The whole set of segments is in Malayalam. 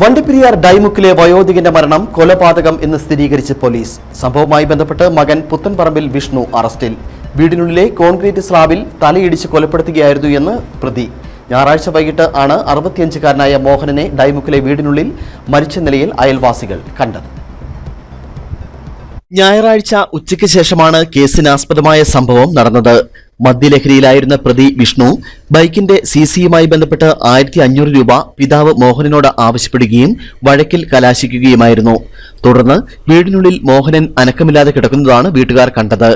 വണ്ടിപ്പെരിയാർ ഡൈമുക്കിലെ വയോധികന്റെ മരണം കൊലപാതകം എന്ന് സ്ഥിരീകരിച്ച് പോലീസ്. സംഭവവുമായി ബന്ധപ്പെട്ട് മകൻ പുത്തൻപറമ്പിൽ വിഷ്ണു അറസ്റ്റിൽ. വീടിനുള്ളിലെ കോൺക്രീറ്റ് സ്ലാബിൽ തലയിടിച്ച് കൊലപ്പെടുത്തുകയായിരുന്നു എന്ന് പ്രതി. ഞായറാഴ്ച വൈകിട്ട് ആണ് അറുപത്തിയഞ്ചുകാരനായ മോഹനനെ ഡൈമുക്കിലെ വീടിനുള്ളിൽ മരിച്ച നിലയിൽ അയൽവാസികൾ കണ്ടത്. ഞായറാഴ്ച ഉച്ചയ്ക്ക് ശേഷമാണ് കേസിനാസ്പദമായ സംഭവം നടന്നത്. മദ്യലഹരിയിലായിരുന്ന പ്രതി വിഷ്ണു ബൈക്കിന്റെ സി സിയുമായി ബന്ധപ്പെട്ട് ആയിരത്തി അഞ്ഞൂറ് രൂപ പിതാവ് മോഹനനോട് ആവശ്യപ്പെടുകയും വഴക്കിൽ കലാശിക്കുകയുമായിരുന്നു. തുടർന്ന് വീടിനുള്ളിൽ മോഹനൻ അനക്കമില്ലാതെ കിടക്കുന്നതാണ് വീട്ടുകാർ കണ്ടത്.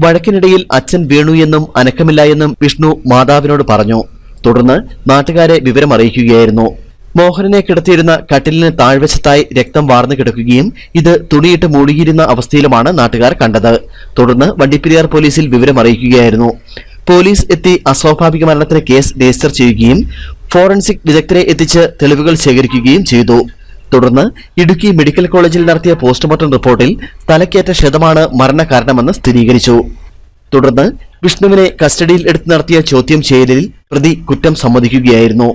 വഴക്കിനിടയിൽ അച്ഛൻ വീണു എന്നും അനക്കമില്ല എന്നും വിഷ്ണു മാതാവിനോട് പറഞ്ഞു. തുടർന്ന് നാട്ടുകാരെ വിവരമറിയിക്കുകയായിരുന്നു. മോഹനനെ കിടത്തിയിരുന്ന കട്ടിലിന് താഴ്വശത്തായി രക്തം വാർന്നു കിടക്കുകയും ഇത് തുണിയിട്ട് മൂടിയിരുന്ന അവസ്ഥയിലുമാണ് നാട്ടുകാർ കണ്ടത്. തുടർന്ന് വണ്ടിപ്പെരിയാർ പോലീസിൽ വിവരമറിയിക്കുകയായിരുന്നു പോലീസ് എത്തി അസ്വാഭാവിക മരണത്തിന് കേസ് രജിസ്റ്റർ ചെയ്യുകയും ഫോറൻസിക് വിദഗ്ധരെ എത്തിച്ച് തെളിവുകൾ ശേഖരിക്കുകയും ചെയ്തു. തുടർന്ന് ഇടുക്കി മെഡിക്കൽ കോളേജിൽ നടത്തിയ പോസ്റ്റ്മോർട്ടം റിപ്പോർട്ടിൽ തലക്കേറ്റ ക്ഷതമാണ് മരണകാരണമെന്ന് സ്ഥിരീകരിച്ചു. തുടർന്ന് വിഷ്ണുവിനെ കസ്റ്റഡിയിൽ എടുത്തു നടത്തിയ ചോദ്യം ചെയ്യലിൽ പ്രതി കുറ്റം സമ്മതിക്കുകയായിരുന്നു.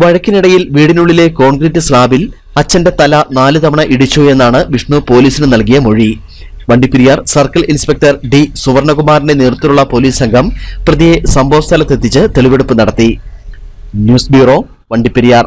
വഴക്കിനിടയിൽ വീടിനുള്ളിലെ കോൺക്രീറ്റ് സ്ലാബിൽ അച്ഛന്റെ തല നാല് തവണ ഇടിച്ചു എന്നാണ് വിഷ്ണു പോലീസിന് നൽകിയ മൊഴി. വണ്ടിപ്പെരിയാർ സർക്കിൾ ഇൻസ്പെക്ടർ ഡി സുവർണകുമാറിന്റെ നേതൃത്വത്തിലുള്ള പോലീസ് സംഘം പ്രതിയെ സംഭവസ്ഥലത്തെത്തിച്ച് തെളിവെടുപ്പ് നടത്തി. News bureau Vandiperiyar.